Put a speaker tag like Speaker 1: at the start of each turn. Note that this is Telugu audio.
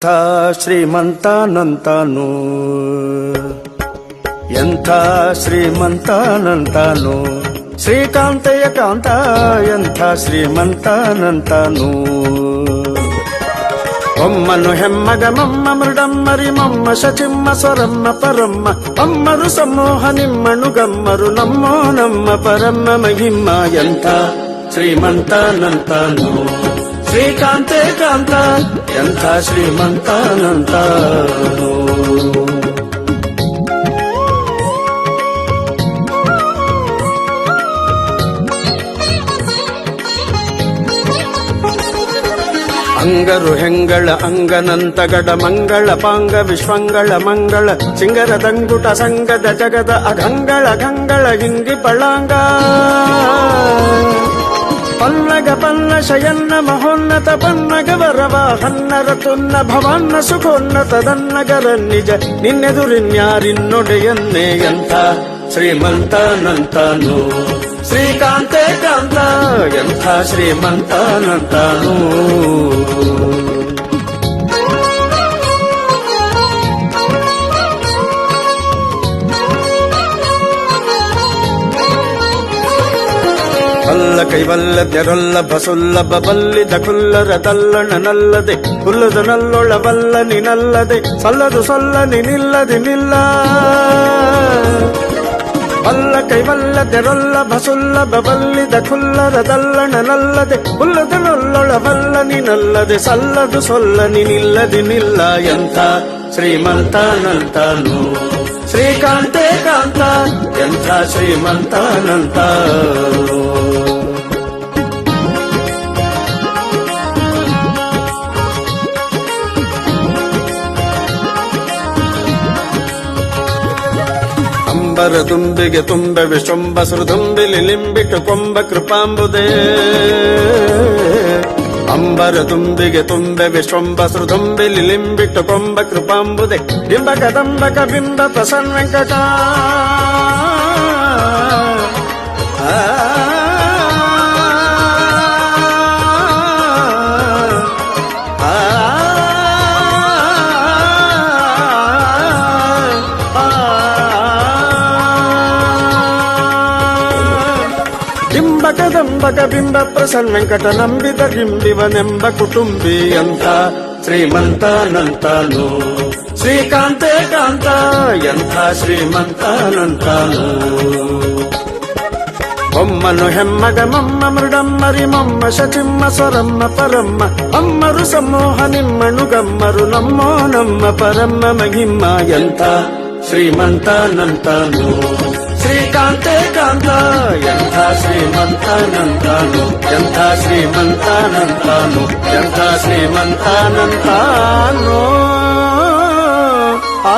Speaker 1: ಎಂಥ ಶ್ರೀಮಂತನಂತಾನು ಎಂಥ ಶ್ರೀಮಂತನಂತಾನು ಶ್ರೀಕಾಂತಯ್ಯ ಕಾಂತ ಎಂಥ ಶ್ರೀಮಂತನಂತಾನು ಒಮ್ಮನು ಹೆಮ್ಮಗ ಮಮ್ಮ ಮೃಡಮ್ಮರಿ ಮಮ್ಮ ಶಚಿಮ್ಮ ಸ್ವರಮ್ಮ ಪರಮ್ಮ ಅಮ್ಮರು ಸಮೂಹ ನಿಮ್ಮನು ಗಮ್ಮರು ನಮ್ಮೋ ನಮ್ಮ ಪರಮ್ಮ ಮಹಿಮ್ಮ ಎಂಥ ಶ್ರೀಮಂತನಂತಾನು ಶ್ರೀಕಾಂತೆ ಕಾಂತ ಎಂಥ ಶ್ರೀಮಂತನಂತಾನು ಅಂಗರು ಹೆಂಗಳ ಅಂಗನಂತಗಡ ಮಂಗಳ ಪಾಂಗ ವಿಶ್ವಂಗಳ ಮಂಗಳ ಸಿಂಗರ ದಂಗುಟ ಸಂಗದ ಜಗದ ಅಗಂಗಳ ಗಂಗಳ ಹಿಂಗಿ ಪಳಾಂಗ ಪನ್ನಗ ಪನ್ನ ಶಯನ್ನ ಮಹೋನ್ನತ ಪನ್ನಗ ವರವ ಹನ್ನರ ತುನ್ನ ಭವನ್ನ ಸುಖೋನ್ನತ ದನ್ನಗರ ನಿಜ ನಿನ್ನೆದುರಿನ್ಯಾರಿನ್ನೊಡೆಯನ್ನೇ ಎಂಥ ಶ್ರೀಮಂತನಂತಾನು ಶ್ರೀಕಾಂತೆ ಕಾಂತ ಎಂಥ ಶ್ರೀಮಂತನಂತಾನು ಅಲ್ಲ ಕೈವಲ್ಲ ತೆರೊಲ್ಲ ಬಸೊಲ್ಲಬ ಬಲ್ಲಿದ ಕುಲ್ಲರ ತಲ್ಲಣನಲ್ಲದೆ ಹುಲ್ಲದು ನಲ್ಲೊಳವಲ್ಲ ನಿನಲ್ಲದೆ, ಸಲ್ಲದು ಸೊಲ್ಲ ನಿನಿಲ್ಲದೆ ನಿಲ್ಲ. ಅಲ್ಲ ಕೈವಲ್ಲ ತೆರೊಲ್ಲ ಬಸುಲ್ಲಬ ಬಲ್ಲಿದ ಕುಲ್ಲರ ತಲ್ಲಣನಲ್ಲದೆ ಹುಲ್ಲದು ನಲ್ಲೊಳವಲ್ಲ ನಿನಲ್ಲದೆ, ಸಲ್ಲದು ಸೊಲ್ಲ ನಿನಿಲ್ಲದೆ ನಿಲ್ಲ ಎಂತ ಶ್ರೀಮಂತನಂತನು ಶ್ರೀಕಾಂತೆ ಕಾಂತ ಎಂಥ ಶ್ರೀಮಂತನಂತಾನು ಅಂಬರ ತುಂಬಿಗೆ ತುಂಬೆ ವಿಶುಂಬ ಸುರುದುಂಬಿಲಿ ಲಿಂಬಿಟ್ಟು ಕೊಂಬ ಕೃಪಾಂಬುದೇ ಅಂಬರ ತುಂಬಿಗೆ ತುಂಬೆ ವಿಶ್ವಂಬ ಸುರುದುಂಬಿಲಿ ಲಿಂಬಿಟ್ಟು ಕೊಂಬ ಕೃಪಾಂಬುದೆ ಬಿಂಬ ಕದಂಬಕ ಬಿಂಬ ಪ್ರಸನ್ನ ವೆಂಕಟ త్రంబక బింబ ప్రసన్ వెంకట నంబిత గింబివ నెంబ కుటుంబీ అంత. శ్రీమంతానంతాను. శ్రీకాంతే కాంత ఎంత శ్రీమంతానంతాను. బొమ్మను హెమ్మగ మమ్మ మృడమ్మరి మమ్మ శచిమ్మ స్వరమ్మ పరమ్మ అమ్మరు సమ్మోహ నిమ్మను గమ్మరు నమ్మో నమ్మ పరమ్మ మహిమ్మ ఎంత శ్రీమంతానంతాను. ఎంత శ్రీమంతానంతాను ఎంత శ్రీమంతానంతాను ఎంత శ్రీమంతానంతాను. ఆ